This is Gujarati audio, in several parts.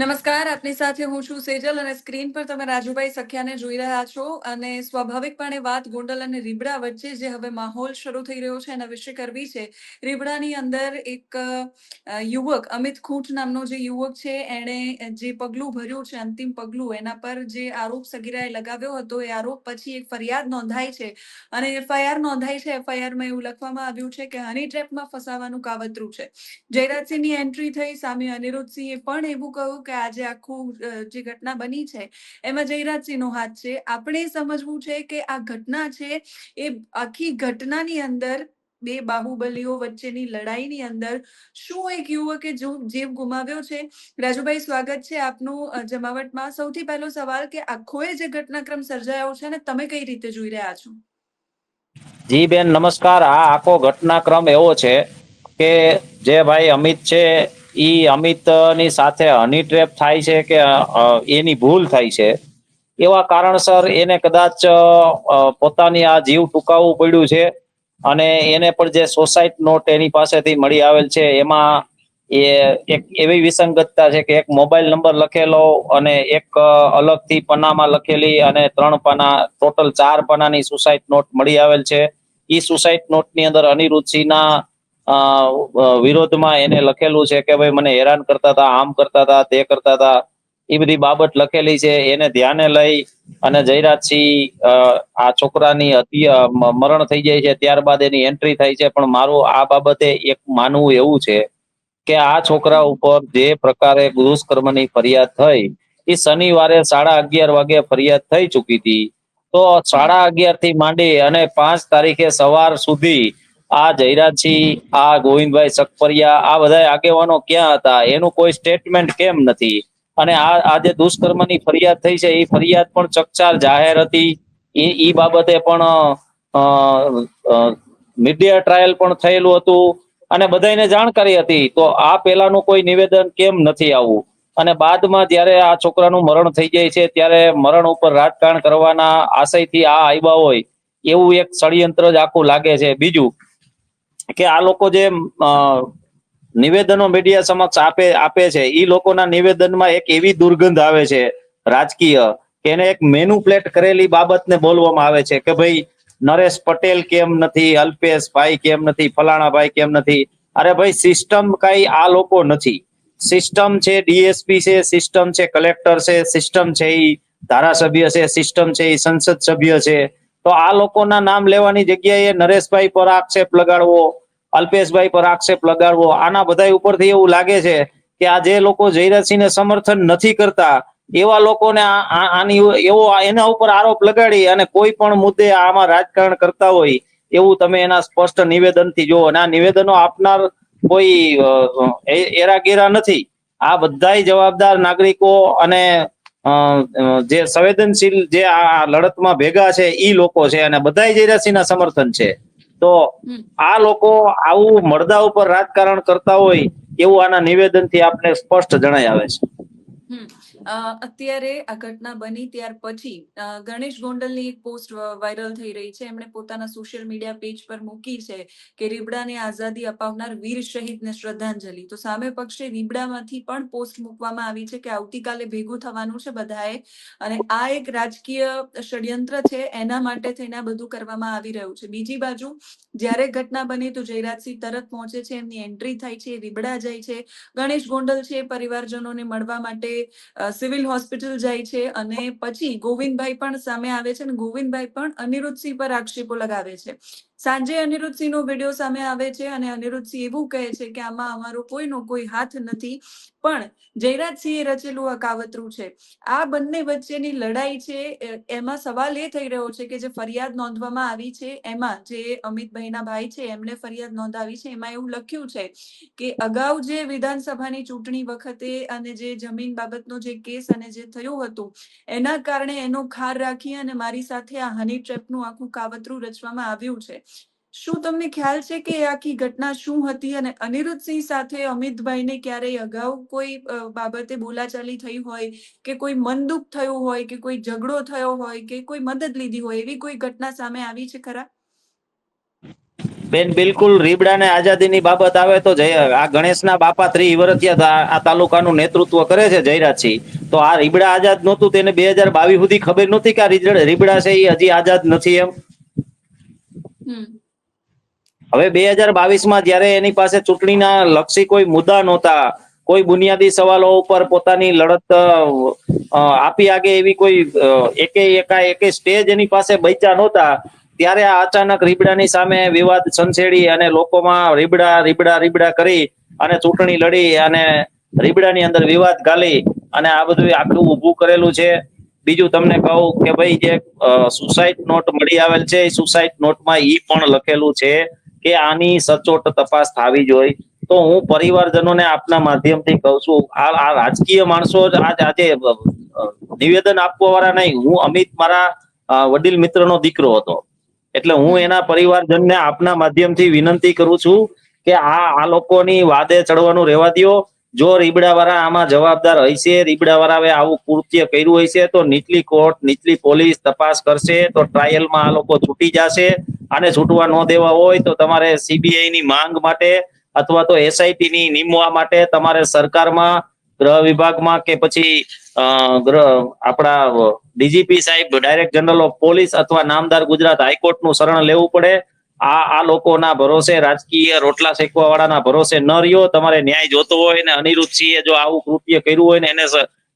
નમસ્કાર, આપની સાથે હું છું સેજલ અને સ્ક્રીન પર તમે રાજુભાઈ સખિયાને જોઈ રહ્યા છો અને સ્વાભાવિકપણે વાત ગોંડલ અને રીબડા વચ્ચે જે હવે માહોલ શરૂ થઈ રહ્યો છે એના વિશે કરવી છે. રીબડાની અંદર એક યુવક, અમિત ખૂંટ નામનો જે યુવક છે, એણે જે પગલું ભર્યું છે, અંતિમ પગલું, એના પર જે આરોપ સગીરાએ લગાવ્યો હતો, એ આરોપ પછી એક ફરિયાદ નોંધાઈ છે. અને એફઆઈઆર નોંધાઈ છે, એફઆઈઆરમાં એવું લખવામાં આવ્યું છે કે હની ટ્રેપમાં ફસાવાનું કાવતરું છે. જયરાજસિંહની એન્ટ્રી થઈ, સામે અનિરુદ્ધસિંહે પણ એવું કહ્યું કે આજે આખું જે ઘટના બની છે, એમાં જયરાજસિંહનો હાથ છે. આપણે સમજવું છે કે આ ઘટના છે, એ આખી ઘટનાની અંદર, બે બાહુબલીઓ વચ્ચેની લડાઈની અંદર, શું એક યુવકે જો જીવ ગુમાવ્યો છે? રાજુભાઈ, સ્વાગત છે આપનું જમાવટમાં. સૌથી પહેલો સવાલ કે આખો એ જે ઘટનાક્રમ સર્જાયો છે ને, તમે કઈ રીતે જોઈ રહ્યા છો? જી બેન, નમસ્કાર. આ આખો ઘટનાક્રમ એવો છે કે જે ભાઈ અમિત છે ઈ અમિતની સાથે હની ટ્રેપ થાય છે કે એની ભૂલ થાય છે. એવા કારણસર એને કદાચ પોતાની આ જીવ ટૂંકાવવું પડ્યું છે અને એને પણ જે સોસાઇટ નોટ એની પાસેથી મળી આવેલ છે, એમાં એ એક એવી વિસંગતતા છે કે એક મોબાઈલ નંબર લખેલો અને એક અલગથી પન્નામાં લખેલી અને ત્રણ પાના, ટોટલ ચાર પાનાની સુસાઇડ નોટ મળી આવેલ છે. એ સુસાઇડ નોટની અંદર અનિરુદ્ધસિંહના વિરોધમાં એને લખેલું છે કે ભાઈ મને હેરાન કરતા હતા, આમ કરતા હતા, તે કરતા હતા. એ બધી બાબત લખેલી છે, એને ધ્યાને લઈ અને જયરાજસિંહ આ છોકરાની મરણ થઈ જાય છે, ત્યારબાદ એની એન્ટ્રી થાય છે, પણ મારું આ બાબતે એક માનવું એવું છે કે આ છોકરા ઉપર જે પ્રકારે દુષ્કર્મની ફરિયાદ થઈ એ શનિવારે સાડા અગિયાર વાગે ફરિયાદ થઈ ચૂકી હતી. તો સાડા અગિયારથી માંડી અને પાંચ તારીખે સવાર સુધી આ જયરાજસિંહ, આ ગોવિંદભાઈ સકપરિયા આ બધા આગેવાનો ક્યાં હતા? એનું કોઈ સ્ટેટમેન્ટ કેમ નથી? અને આ આજે દુષ્કર્મની ફરિયાદ થઈ છે, એ ફરિયાદ પણ ચકચાર જાહેર હતી. એ ઈ બાબતે પણ મીડિયા ટ્રાયલ પણ થયેલું હતું. અને બધાને જાણકારી હતી. તો આ પેલાનું કોઈ નિવેદન કેમ નથી આવું? અને બાદમાં જ્યારે આ છોકરાનું મરણ થઈ જાય છે, ત્યારે મરણ ઉપર રાજકારણ કરવાના આશયથી આ આવ્યા હોય, એવું એક ષડયંત્ર જ આખું લાગે છે. બીજું કે આ લોકો જે નિવેદનો મીડિયા સમક્ષ આપે આપે છે એ લોકોના નિવેદનમાં એક એવી દુર્ગંધ આવે છે, રાજકીય, કે એને એક મેનુપ્લેટ કરેલી બાબતને બોલવામાં આવે છે, કે ભાઈ, નરેશ પટેલ કેમ નથી અલ્પેશ ભાઈ કેમ નથી ફલાણા ભાઈ કેમ નથી? અરે ભાઈ સિસ્ટમ કઈ આ લોકો નથી. સિસ્ટમ છે ડીએસપી છે સિસ્ટમ છે કલેક્ટર છે સિસ્ટમ છે એ ધારાસભ્ય છે સિસ્ટમ છે એ સંસદ સભ્ય છે તો આ લોકોના નામ લેવાની જગ્યાએ નરેશભાઈ પર આક્ષેપ લગાડવો, અલ્પેશભાઈ પર આક્ષેપ લગાડવો, આના બધા ઉપરથી એવું લાગે છે કે આ જે લોકો જયરાજસિંહને સમર્થન નથી કરતા, એવા લોકોને આની એવો એના ઉપર આરોપ લગાડી અને કોઈ પણ મુદ્દે આમાં રાજકારણ કરતા હોય, એવું તમે એના સ્પષ્ટ નિવેદનથી જુઓ. અને આ નિવેદનો આપનાર કોઈ એરાગેરા નથી. આ બધાય જવાબદાર નાગરિકો અને જે સંવેદનશીલ જે આ લડતમાં ભેગા છે ઈ લોકો છે અને બધા જયરાસિંહના સમર્થન છે. તો આ લોકો આવું મળદા ઉપર રાજકારણ કરતા હોય એવું આના નિવેદનથી આપને સ્પષ્ટ જણાય આવે છે. અત્યારે આ ઘટના બની ત્યાર પછી ગણેશ ગોંડલની એક પોસ્ટ વાયરલ થઈ રહી છે. એમણે પોતાના સોશિયલ મીડિયા પેજ પર મૂકી છે કે રીબડાને આઝાદી અપાવનાર વીર શહીદને શ્રદ્ધાંજલિ. તો સામે પક્ષે રીબડામાંથી પણ પોસ્ટ મૂકવામાં આવી છે કે આવતીકાલે ભેગું થવાનું છે બધાએ. અને આ એક રાજકીય ષડયંત્ર છે, એના માટે થઈને આ બધું કરવામાં આવી રહ્યું છે. બીજી બાજુ, જ્યારે ઘટના બની તો જયરાજસિંહ તરત પહોંચે છે, એમની એન્ટ્રી થાય છે રીબડા જાય છે. ગણેશ ગોંડલ છે પરિવારજનોને મળવા માટે સિવિલ હોસ્પિટલ જાય છે અને પછી ગોવિંદભાઈ પણ સામે આવે છે અને ગોવિંદભાઈ પણ અનિરુદ્ધસિંહ પર આક્ષેપો લગાવે છે. સાંજે અનિરુદ્ધસિંહનો વીડિયો સામે આવે છે અને અનિરુદ્ધસિંહ એવું કહે છે કે આમાં અમારો કોઈનો કોઈ હાથ નથી, પણ જયરાજસિંહે રચેલું આ કાવતરું છે. આ બંને વચ્ચેની લડાઈ છે એમાં સવાલ એ થઈ રહ્યો છે કે જે ફરિયાદ નોંધવામાં આવી છે, એમાં જે અમિતભાઈના ભાઈ છે, એમને ફરિયાદ નોંધાવી છે, એમાં એવું લખ્યું છે કે અગાઉ જે વિધાનસભાની ચૂંટણી વખતે અને જે જમીન બાબતનો જે કેસ અને જે થયું હતું, એના કારણે એનો ખાર રાખી અને મારી સાથે આ હની ટ્રેપનું આખું કાવતરું રચવામાં આવ્યું છે. શું તમને ખ્યાલ છે કે આખી ઘટના શું હતી અને અનિરુદ્ધસિંહ સાથે અમિતભાઈને ક્યારેય અગાઉ કોઈ બાબતે બોલાચાલી થઈ હોય કે કોઈ મનદુખ થયું હોય કે કોઈ ઝઘડો થયો હોય કે કોઈ મદદ લીધી હોય એવી કોઈ ઘટના સામે આવી છે ખરા? બેન બિલકુલ રીબડાને આઝાદીની બાબત આવે તો જય આ ગણેશના બાપા ત્રી વર્ષિયા આ તાલુકાનું નેતૃત્વ કરે છે જયરાજસિંહ. તો આ રીબડા આઝાદ નહોતું તેને બે હજાર બાવીસ સુધી ખબર નહોતી કે આ રીબડા છે એ હજી આઝાદ નથી એમ. હમ. હવે બે હજાર બાવીસમાં જ્યારે એની પાસે ચૂંટણીના લક્ષી કોઈ મુદ્દા નહોતા, કોઈ બુનિયાદી સવાલો ઉપર પોતાની લડત આપી આગે એવી કોઈ એકે એકા એકે સ્ટેજ એની પાસે બચ્યા નહોતા, ત્યારે આ અચાનક રીબડાની સામે વિવાદ સંછેડી અને લોકોમાં રીબડા રીબડા રીબડા કરી અને ચૂંટણી લડી અને રીબડાની અંદર વિવાદ ગાલી અને આ બધું આખું ઊભું કરેલું છે. બીજું તમને કહું કે ભાઈ જે સુસાઇડ નોટ મળી આવેલ છે સુસાઇડ નોટમાં ઈ પણ લખેલું છે. કે આની સચોટ તપાસ થવી જોઈએ. તો હું પરિવારજનોને આપના માધ્યમથી કહું છું, આ રાજકીય માણસો આજ નિવેદન આપવા વાળા નહીં. હું અમિત મારા વડીલ મિત્રનો દીકરો હતો. એટલે હું એના પરિવારજનને આપના માધ્યમથી વિનંતી કરું છું કે આ આ લોકોની વાદે ચડવાનું રહેવા દ્યો. જો રીબડાવાળા આમાં જવાબદાર હશે રીબડાવાળાએ આવું કૃત્ય કર્યું હશે તો નીચલી કોર્ટ, નીચલી પોલીસ તપાસ કરશે, તો ટ્રાયલમાં આ લોકો છૂટી જશે. આને છૂટવા ન દેવા હોય તો તમારે સીબીઆઈ ની માંગ માટે અથવા તો એસઆઈટી ની નિમવા માટે તમારે સરકારમાં, ગ્રહ વિભાગમાં કે પછી આપણા ડીજીપી સાહેબ, ડાયરેક્ટ જનરલ ઓફ પોલીસ અથવા નામદાર ગુજરાત હાઈકોર્ટનું શરણ લેવું પડે. આ આ લોકોના ભરોસે, રાજકીય રોટલા શેકવા વાળાના ભરોસે ન રહ્યો. તમારે ન્યાય જોતો હોય ને અનિરુદ્ધસિંહે જો આવું કૃત્ય કર્યું હોય ને એને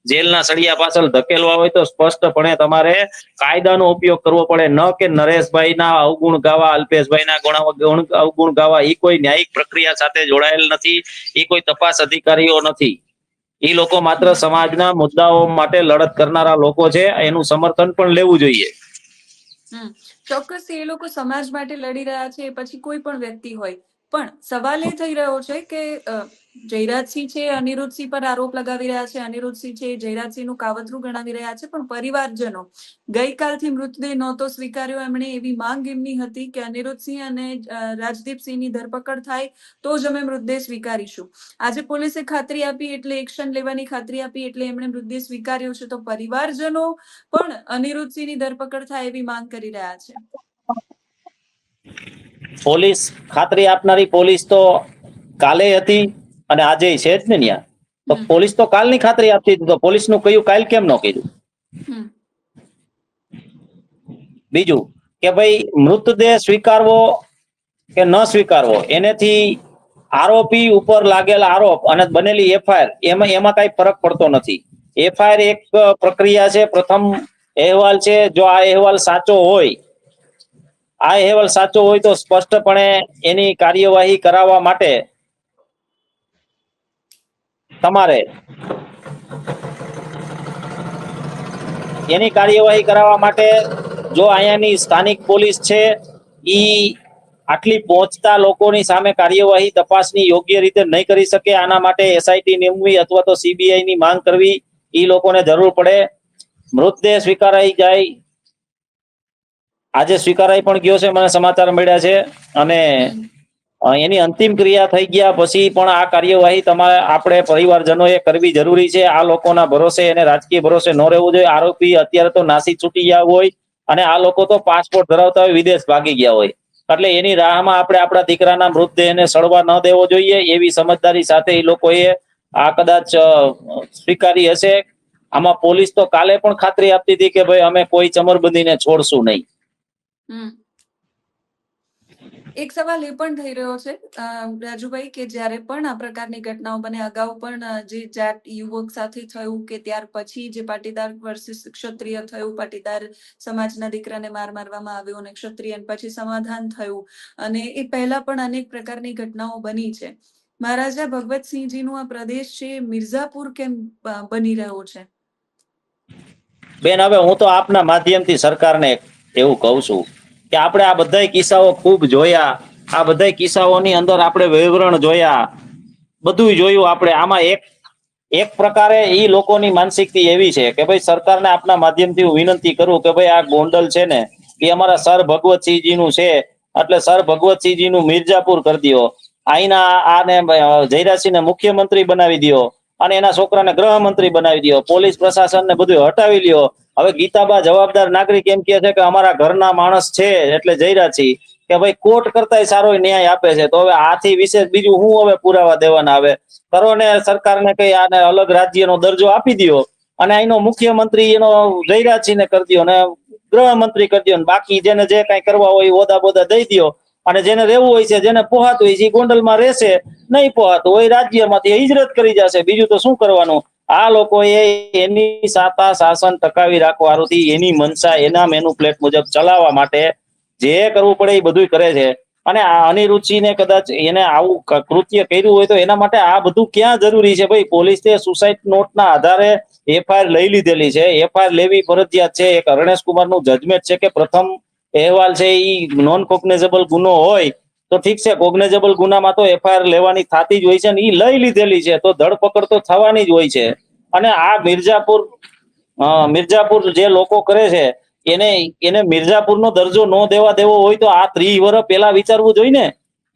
જેલના સળિયા પાછળ ધકેલવા હોય તો સ્પષ્ટપણે તમારે કાયદાનો ઉપયોગ કરવો પડે. ન કે નરેશભાઈના અવગુણ ગાવા, અલ્પેશભાઈના ગુણ- ગુણ અવગુણ ગાવા એ કોઈ ન્યાયિક પ્રક્રિયા સાથે જોડાયેલ નથી. એ કોઈ તપાસ અધિકારીઓ નથી. એ લોકો માત્ર સમાજના મુદ્દાઓ માટે લડત કરનારા લોકો છે. એનું સમર્થન પણ લેવું જોઈએ. ચોક્કસ એ લોકો સમાજ માટે લડી રહ્યા છે. પછી કોઈ પણ વ્યક્તિ હોય. પણ સવાલ એ થઈ રહ્યો છે કે જયરાજસિંહ છે, અનિરુદ્ધસિંહ પર આરોપ લગાવી રહ્યા છે. અનિરુદ્ધસિંહ છે, જયરાજસિંહનું કાવતરું ગણાવી રહ્યા છે, પણ પરિવારજનો ગઈકાલથી મૃતદેહ નહોતો સ્વીકાર્યો. એમણે એવી માંગ એમની હતી કે અનિરુદ્ધસિંહ અને રાજદીપસિંહની ધરપકડ થાય તો જ અમે મૃતદેહ સ્વીકારીશું. આજે પોલીસે ખાતરી આપી એટલે, એક્શન લેવાની ખાતરી આપી એટલે એમણે મૃતદેહ સ્વીકાર્યો છે. તો પરિવારજનો પણ અનિરુદ્ધસિંહની ધરપકડ થાય એવી માંગ કરી રહ્યા છે. પોલીસ ખાતરી આપનારી પોલીસ તો કાલે હતી અને આજે છે જ ને ત્યાં. તો પોલીસ તો કાલની ખાતરી આપતી હતી તો પોલીસનું કયું કાલ કેમ ન કીધું બીજું કે ભાઈ મૃતદેહ સ્વીકારવો કે ન સ્વીકારવો એનેથી આરોપી ઉપર લાગેલ આરોપ અને બનેલી એફઆઈઆર એમાં એમાં કઈ ફરક પડતો નથી. એફઆઈઆર એક પ્રક્રિયા છે પ્રથમ અહેવાલ છે જો આ અહેવાલ સાચો હોય આ અહેવાલ સાચો હોય તો સ્પષ્ટપણે એની કાર્યવાહી કરાવવા માટે તમારે એની કાર્યવાહી કરાવવા માટે જો અહીંયાની સ્થાનિક પોલીસ છે, ઈ આટલી પહોંચતા લોકોની સામે કાર્યવાહી તપાસની યોગ્ય રીતે નહીં કરી શકે, આના માટે એસઆઈટી નિમવી અથવા તો સીબીઆઈ ની માંગ કરવી ઈ લોકોને જરૂર પડે. મૃતદેહ સ્વીકારાઈ જાય આજે સ્વીકારાઈ પણ ગયો છે, મને સમાચાર મળ્યા છે. અને એની અંતિમ ક્રિયા થઈ ગયા પછી પણ આ કાર્યવાહી તમારે આપણે પરિવારજનોએ કરવી જરૂરી છે. આ લોકોના ભરોસે એને રાજકીય ભરોસે ન રહેવું જોઈએ. આરોપી અત્યારે તો નાસી છૂટી ગયા હોય અને આ લોકો તો પાસપોર્ટ ધરાવતા હોય, વિદેશ ભાગી ગયા હોય. એટલે એની રાહમાં આપણે આપણા દીકરાના મૃતદેહને સડવા ન દેવો જોઈએ એવી સમજદારી સાથે એ લોકોએ આ કદાચ સ્વીકારી હશે. આમાં પોલીસ તો કાલે પણ ખાતરી આપતી હતી કે ભાઈ અમે કોઈ ચમરબંધીને છોડશું નહીં. એક સવાલ એ પણ થઈ રહ્યો છે રાજુભાઈ, કે જ્યારે પણ આ પ્રકારની ઘટનાઓ બને, અગાઉ પણ જે જાટ યુવક સાથે થયું કે ત્યાર પછી જે પાટીદાર વર્સિસ ક્ષત્રિય થયું, પાટીદાર સમાજના દીકરાને માર મારવામાં આવ્યો અને ક્ષત્રિય પછી સમાધાન થયું. અને એ પહેલા પણ અનેક પ્રકારની ઘટનાઓ બની છે. મહારાજા ભગવતસિંહજીનું આ પ્રદેશ છે મિર્ઝાપુર કેમ બની રહ્યો છે? બેન, હવે હું તો આપના માધ્યમથી સરકારને એવું કહું છું કે આપણે આ બધા કિસ્સાઓ ખૂબ જોયા, આ બધા કિસ્સાઓની અંદર આપણે વિવરણ જોયા બધું જોયું આપણે. આમાં એક એક પ્રકારે એ લોકોની માનસિકતા એવી છે કે ભાઈ સરકારને આપના માધ્યમથી હું વિનંતી કરું કે ભાઈ આ ગોંડલ છે ને, એ અમારા સર ભગવતસિંહજીનું છે, એટલે સર ભગવતસિંહજીનું મિર્જાપુર કરી દો અહીંના આને જયરાસિંહને મુખ્યમંત્રી બનાવી દો અને એના છોકરાને ગૃહમંત્રી બનાવી દો પોલીસ પ્રશાસન ને બધું હટાવી લ્યો. હવે ગીતાબા જવાબદાર નાગરિક એમ કહે છે કે અમારા ઘરના માણસ છે, એટલે જયરાજસિંહ કે ભાઈ કોર્ટ કરતા સારો ન્યાય આપે છે. તો હવે આથી વિશેષ બીજું હું હવે પુરાવા દેવાના આવે? કરો ને સરકારને કઈ આને અલગ રાજ્યનો દરજ્જો આપી દ્યો. અને અહીંનો મુખ્યમંત્રી એનો જયરાજસિંહને કરી દ્યો અને ગૃહમંત્રી કરી દો બાકી જેને જે કઈ કરવા હોય ઓદા બોદા દઈ દ્યો. અને જેને રહેવું હોય છે, જેને પોહાતું હોય છે ગોંડલમાં રહેશે, નહીં પોહાતું હોય રાજ્યમાંથી હિજરત કરી જશે. બીજું તો શું કરવાનું? આ લોકોએ એની સાતા શાસન ટકાવી રાખવાથી એની મનસા, એના મેનુ પ્લેટ મુજબ ચલાવવા માટે જે કરવું પડે એ બધું કરે છે. અને આ અનિરુચિને કદાચ એને આવું કૃત્ય કર્યું હોય તો એના માટે આ બધું ક્યાં જરૂરી છે? ભાઈ, પોલીસે સુસાઇડ નોટના આધારે એફઆઈઆર લઈ લીધેલી છે. એફઆઈઆર લેવી ફરજિયાત છે. એક અરણેશ કુમારનું જજમેન્ટ છે કે પ્રથમ અહેવાલ છે એ નોન કોગ્નેઝેબલ ગુનો હોય, તો ઠીક છે કોગ્નેઝેબલ ગુનામાં તો એફઆઈઆર લેવાની થતી જ હોય છે ને એ લઈ લીધેલી છે, તો ધરપકડ તો થવાની જ હોય છે. અને આ મિર્જાપુર મિર્જાપુર જે લોકો કરે છે, એને એને મિર્જાપુરનો દરજ્જો ન દેવા દેવો હોય તો આ ત્રીસ વર્ષ પહેલા વિચારવું જોઈએ ને,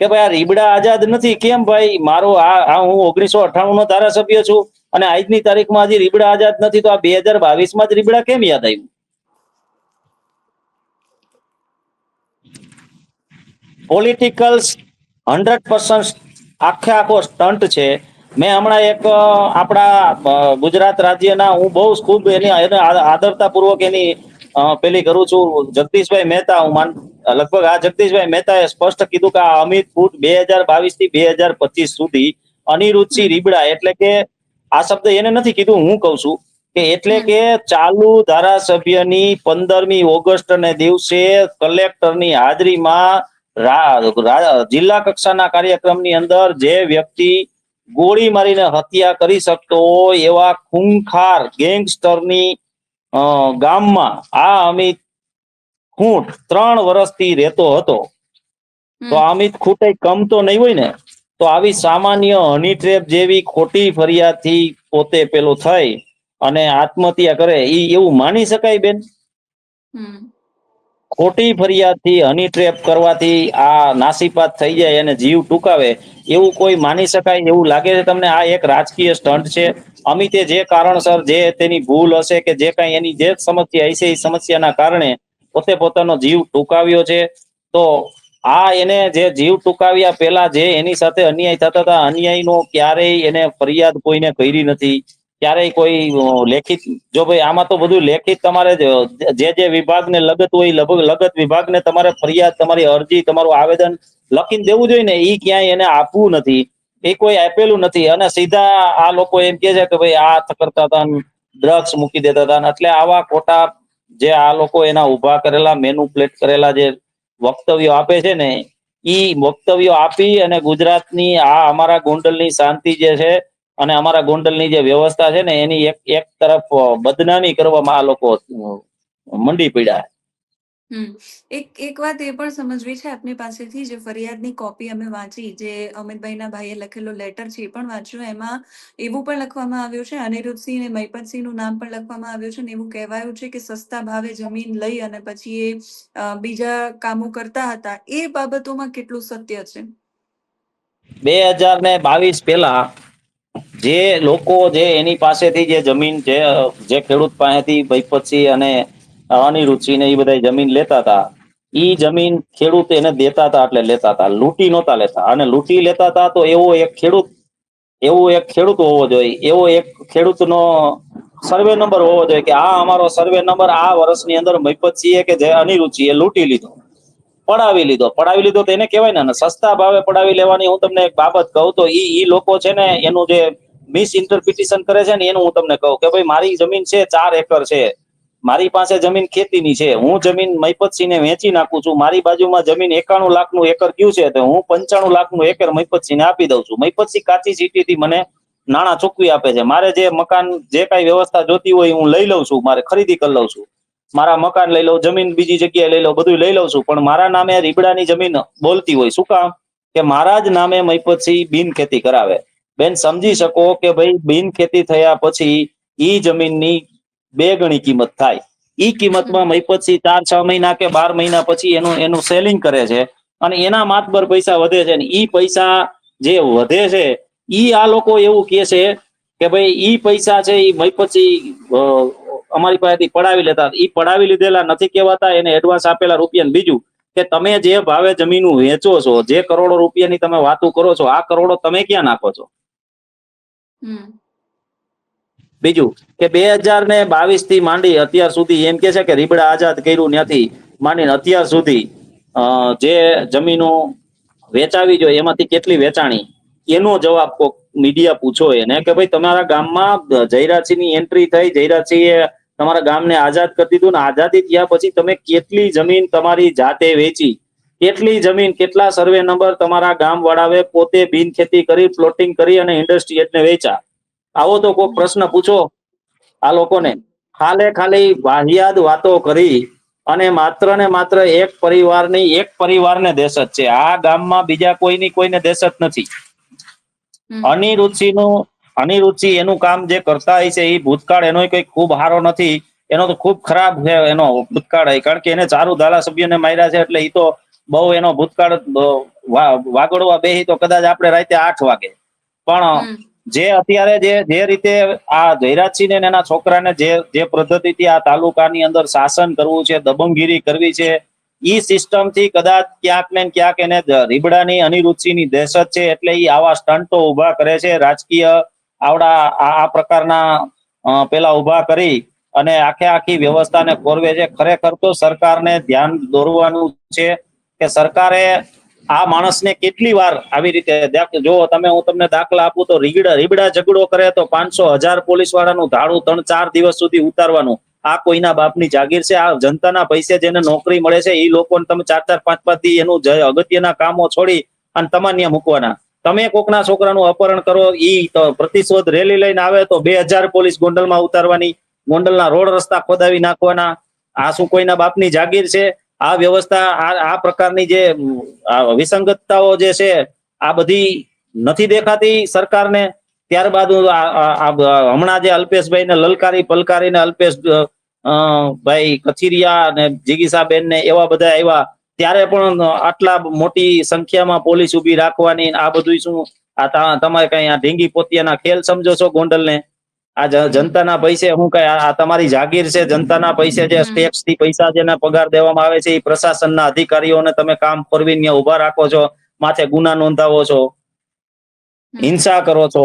કે ભાઈ આ રીબડા આઝાદ નથી, કેમ ભાઈ મારો આ હું ઓગણીસો અઠાણું નો ધારાસભ્ય છું, અને આજની તારીખમાં હજી રીબડા આઝાદ નથી, તો આ બે હજાર બાવીસમાં જ રીબડા કેમ યાદ આવ્યું? પોલિટિકલ હંડ્રેડ પર્સન્ટ આખે આખો સ્ટન્ટ છે. મેં હમણાં એક આપણા ગુજરાત રાજ્યના હું બહુ ખૂબ એની આદરતાપૂર્વક એની પેલી કરું છું. જગદીશભાઈ મહેતા હું માન, લગભગ આ જગદીશભાઈ મહેતાએ સ્પષ્ટ કીધું કે આ અમિત ફૂટ બે હજાર બાવીસથી બે હજાર પચીસ સુધી અનિરુચિ રીબડા એટલે કે, આ શબ્દ એને નથી કીધું, હું કઉ છું કે એટલે કે ચાલુ ધારાસભ્યની પંદરમી ઓગસ્ટ ને દિવસે કલેક્ટરની હાજરીમાં જિલ્લા કક્ષાના કાર્યક્રમની અંદર જે વ્યક્તિ ગોળી મારીને હત્યા કરી શકતો હોય એવા ખૂંખાર ગેંગસ્ટરની ગામમાં આ અમિત ખૂંટ ત્રણ વર્ષથી રહેતો હતો. તો અમિત ખૂટે કમતો નહીં હોય ને તો આવી સામાન્ય હની ટ્રેપ જેવી ખોટી ફરિયાદથી પોતે પેલો થઈ અને આત્મહત્યા કરે એ એવું માની શકાય બેન? ખોટી ફરિયાદથી હની ટ્રેપ કરવાથી આ નાસીપાત થઈ જાય અને જીવ ટૂંકાવે, એવું કોઈ માની શકાય એવું લાગે છે તમને? આ એક રાજકીય સ્ટન્ટ છે. અમિતે જે કારણસર જે તેની ભૂલ હશે કે જે કાંઈ એની જે સમસ્યા હશે એ સમસ્યાના કારણે પોતે પોતાનો જીવ ટૂંકાવ્યો છે. તો આ એને જે જીવ ટૂંકાવ્યા પહેલા જે એની સાથે અન્યાય થતા હતા, અન્યાયનો ક્યારેય એને ફરિયાદ કોઈને કરી નથી. ક્યારેય કોઈ લેખિત, જો ભાઈ આમાં તો બધું લેખિત તમારે જે જે વિભાગને લગત હોય લગભગ લગત વિભાગને તમારે ફરિયાદ, તમારી અરજી, તમારું આવેદન લખીને દેવું જોઈએ ને એ ક્યાંય એને આપવું નથી. એ કોઈ આપેલું નથી અને સીધા આ લોકો એમ કે છે કે ભાઈ આ કરતા હતા ડ્રગ્સ મૂકી દેતા હતા એટલે આવા ખોટા જે આ લોકો એના ઊભા કરેલા મેનુપ્લેટ કરેલા જે વક્તવ્યો આપે છે ને, ઈ વક્તવ્યો આપી અને ગુજરાતની આ અમારા ગોંડલની શાંતિ જે છે અને અમારા ગોંડલની જે વ્યવસ્થા છે ને એની એક એક તરફ બદનામી કરવામાં આ લોકો મંડી પડ્યા. એક એક વાત એ પણ સમજવી છે આપની પાસેથી જે ફરિયાદની કોપી અમે વાંચી જે અમિતભાઈના ભાઈએ લખેલો લેટર છે એ પણ વાંચ્યું. એમાં એવું પણ લખવામાં આવ્યું છે અનિરુદ્ધસિંહ અને મહિપતસિંહનું નામ પણ લખવામાં આવ્યું છે અને એવું કહેવાયું છે કે સસ્તા ભાવે જમીન લઈ અને પછી એ બીજા કામો કરતા હતા. એ બાબતોમાં કેટલું સત્ય છે? બે હજાર ને બાવીસ પહેલા જે લોકો જે એની પાસેથી જે જમીન જે જે ખેડૂત પાસેથી ભૈપતસિંહ અને અનિરુચિ ને એ બધા જમીન લેતા હતા, ઈ જમીન ખેડૂત એને દેતા હતા એટલે લેતા હતા. લૂંટી નહોતા લેતા. અને લૂંટી લેતા હતા તો એવો એક ખેડૂત, એવો એક ખેડૂત હોવો જોઈએ. એવો એક ખેડૂતનો સર્વે નંબર હોવો જોઈએ કે આ અમારો સર્વે નંબર આ વર્ષની અંદર મહિપતસિંહે કે જે અનિરુચિએ લૂંટી લીધો. પડાવી લીધો. પડાવી લીધો તો એને કહેવાય ને સસ્તા ભાવે પડાવી લેવાની હું તમને એક બાબત કહું તો ઈ ઈ લોકો છે ને એનું જે મિસ ઇન્ટરપ્રિટેશન કરે છે ને, એનું હું તમને કહું કે ભાઈ, મારી જમીન છે, ચાર એકર છે. મારી પાસે જમીન ખેતીની છે. હું જમીન મહિપતસિંહને વેચી નાખું છું. મારી બાજુમાં જમીન એકાણું લાખનું એકર કયું છે, તો હું પંચાણું લાખનું એકર મહિપતસિંહને આપી દઉં છું. મહિપતસિંહ કાચી સીટીથી મને નાણાં ચૂકવી આપે છે. મારે જે મકાન, જે કાંઈ વ્યવસ્થા જોતી હોય હું લઈ લઉં છું. મારે ખરીદી કરી લઉં છું. મારા મકાન લઈ લઉં, જમીન બીજી જગ્યાએ લઈ લઉં બધું લઈ લઉં છું. પણ મારા નામે રીબડાની જમીન બોલતી હોય, શું કામ? કે મારા જ નામે મહિપતસિંહ બિન ખેતી કરાવે. બેન, સમજી શકો કે ભાઈ, બિન ખેતી થયા પછી ઈ જમીનની બે ગણી કિંમત થાય. ઈ કિંમતમાં મહિપતસિંહ ચાર, છ મહિના કે બાર મહિના પછી એનું એનું સેલિંગ કરે છે અને એના માતબર પૈસા વધે છે ને ઈ પૈસા જે વધે છે, ઈ આ લોકો એવું કે છે કે ભાઈ, ઈ પૈસા છે ઈ મહિપતસિંહ અમારી પાસેથી પડાવી લેતા. ઈ પડાવી લીધેલા નથી કહેવાતા એને એડવાન્સ આપેલા રૂપિયા બીજું. કે તમે જે ભાવે જમીન વેચો છો જે કરોડો રૂપિયાની તમે વાતો કરો છો આ કરોડો તમે ક્યાં નાખો છો? બીજું કે બે હજાર ને બાવીસથી માંડી અત્યાર સુધી એમ કે છે કે રીબડા આઝાદ કર્યું નથી માંડીને અત્યાર સુધી જે જમીનો વેચાવી જોઈએ એમાંથી કેટલી વેચાણી? એનો જવાબ કોક મીડિયા પૂછો એને કે ભાઈ તમારા ગામમાં જયરાજસિંહની એન્ટ્રી થઈ જયરાજસિંહે તમારા ગામને આઝાદ કરી દીધું ને આઝાદી થયા પછી તમે કેટલી જમીન તમારી જાતે વેચી? કેટલી જમીન કેટલા સર્વે નંબર તમારા ગામ વાળાએ પોતે બિન ખેતી કરી પ્લોટિંગ કરી અને ઇન્ડસ્ટ્રી એટલે વેચા આવો તો કોઈ પ્રશ્ન પૂછો આ લોકોને. ખાલે ખાલી વાહિયાત વાતો કરી અને માત્ર ને માત્ર એક પરિવારની એક પરિવારને દેશત છે. આ ગામમાં બીજા કોઈની કોઈને દેશત નથી. હમ. અનિરુચિ એનું કામ જે કરતા હોય છે એ ભૂતકાળ એનો કઈ ખૂબ સારો નથી. એનો તો ખૂબ ખરાબ છે એનો ભૂતકાળ કારણ કે એને ચારું ધારાસભ્યને માર્યા છે એટલે એ તો બહુ એનો ભૂતકાળ વાગડવા બેહી તો કદાચ આપણે રાતે આઠ વાગે. પણ જે અત્યારે જે જે રીતે આ જયરાજસિંહ ને એના છોકરાને જે જે પદ્ધતિથી આ તાલુકાની અંદર શાસન કરવું છે દબંગગીરી કરવી છે ઈ સિસ્ટમથી કદાચ ક્યાંક ને ક્યાંક એને રીબડાની રીબડાની અનિરુચિની દહેશત છે એટલે એ આવા સ્ટન્ટો ઊભા કરે છે. રાજકીય આવડા આ પ્રકારના પેલા ઊભા કરી અને આખે આખી વ્યવસ્થાને ખોરવે છે. ખરેખર તો સરકારને ધ્યાન દોરવાનું છે કે સરકારે આ માણસને કેટલી વાર આવી રીતે જો તમે હું તમને દાખલા આપું તો રીગડા રીબડા ઝઘડો કરે તો પાંચસો હજાર પોલીસ વાળાનું ધાડું ત્રણ ચાર દિવસ સુધી ઉતારવાનું. આ કોઈના બાપની જાગીર છે? આ જનતાના પૈસે જેને નોકરી મળે છે એ લોકોને તમે ચાર ચાર, પાંચ પાંચ દી એનું અગત્યના કામો છોડી અને તમાન્ય મૂકવાના. તમે કોકના છોકરાનું અપહરણ કરો ઈ તો પ્રતિશોધ રેલી લઈને આવે તો બે હજાર પોલીસ ગોંડલમાં ઉતારવાની ગોંડલના રોડ રસ્તા ખોદાવી નાખવાના. આ શું કોઈના બાપની જાગીર છે? આ વ્યવસ્થા આ પ્રકારની જે વિસંગતતાઓ જે છે આ બધી નથી દેખાતી સરકારને. ત્યારબાદ હમણાં જે અલ્પેશભાઈ ને લલકારી પલકારીને અલ્પેશ અ, અ, ભાઈ કથિરિયા અને જીગીસાબેન ને એવા બધા આવ્યા. ત્યારે પણ આટલા મોટી સંખ્યામાં પોલીસ ઊભી રાખવાની આ બધું શું? આ તમારે કઈ આ ઢીંગી પોતિયાના ખેલ સમજો છો ગોંડલ ને આ જનતાના પૈસે હું કઈ આ તમારી જાગીર છે જનતાના પૈસે જે. ટેક્સથી પૈસા જેને પગાર દેવામાં આવે છે એ પ્રશાસનના અધિકારીઓને તમે કામ ફરવીને ત્યાં ઊભા રાખો છો માથે ગુના નોંધાવો છો હિંસા કરો છો.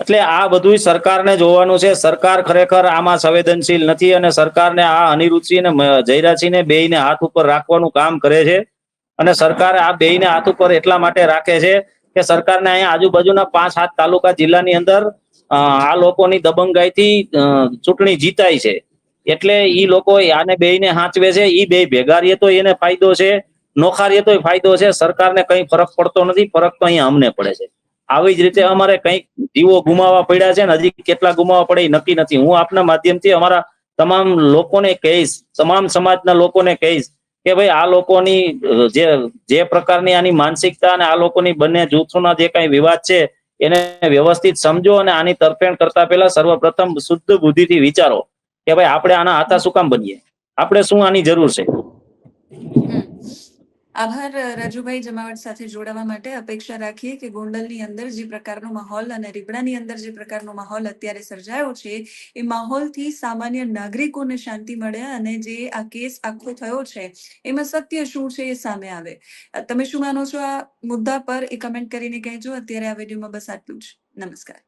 એટલે આ બધું સરકારને જોવાનું છે. સરકાર ખરેખર આમાં સંવેદનશીલ નથી અને સરકારને આ અનિરુચિ અને મ- જયરાજસિંહને બેયને હાથ ઉપર રાખવાનું કામ કરે છે. અને સરકાર આ બેયને હાથ ઉપર એટલા માટે રાખે છે કે સરકારને અહીંયા આજુબાજુના પાંચ સાત તાલુકા જિલ્લાની અંદર આ લોકોની દબંગાઈથી ચૂંટણી જીતાય છે. એટલે ઈ લોકો આને બેયને હાંચવે છે. ઈ બે ભેગારીએ તો એને ફાયદો છે. નોખારીએ તો ફાયદો છે. સરકારને કઈ ફરક પડતો નથી. ફરક તો અહીંયા અમને પડે છે. આવી જ રીતે અમારે કંઈક જીવો ગુમાવવા પડ્યા છે ને હજી કેટલા ગુમાવવા પડે નક્કી નથી હું આપના માધ્યમથી અમારા તમામ લોકોને કહીશ, તમામ સમાજના લોકોને કહીશ કે ભાઈ આ લોકોની, જે જે પ્રકારની આની માનસિકતા અને આ લોકોની બંને જૂથોના જે કઈ વિવાદ છે એને વ્યવસ્થિત સમજો અને આની તરફેણ કરતા પહેલા સર્વપ્રથમ શુદ્ધ બુદ્ધિથી વિચારો કે ભાઈ આપણે આના હાથા શું કામ બનીએ આપણે શું આની જરૂર છે. આભાર, રાજુભાઈ, જમાવટ સાથે જોડાવા માટે અપેક્ષા રાખીએ કે ગોંડલની અંદર જે પ્રકારનો માહોલ અને રીબડાની અંદર જે પ્રકારનો માહોલ અત્યારે સર્જાયો છે, એ માહોલથી સામાન્ય નાગરિકોને શાંતિ મળે અને જે આ કેસ આખો થયો છે, એમાં સત્ય શું છે એ સામે આવે. તમે શું માનો છો આ મુદ્દા પર એ કમેન્ટ કરીને કહેજો. અત્યારે આ વિડીયોમાં બસ આટલું જ. નમસ્કાર.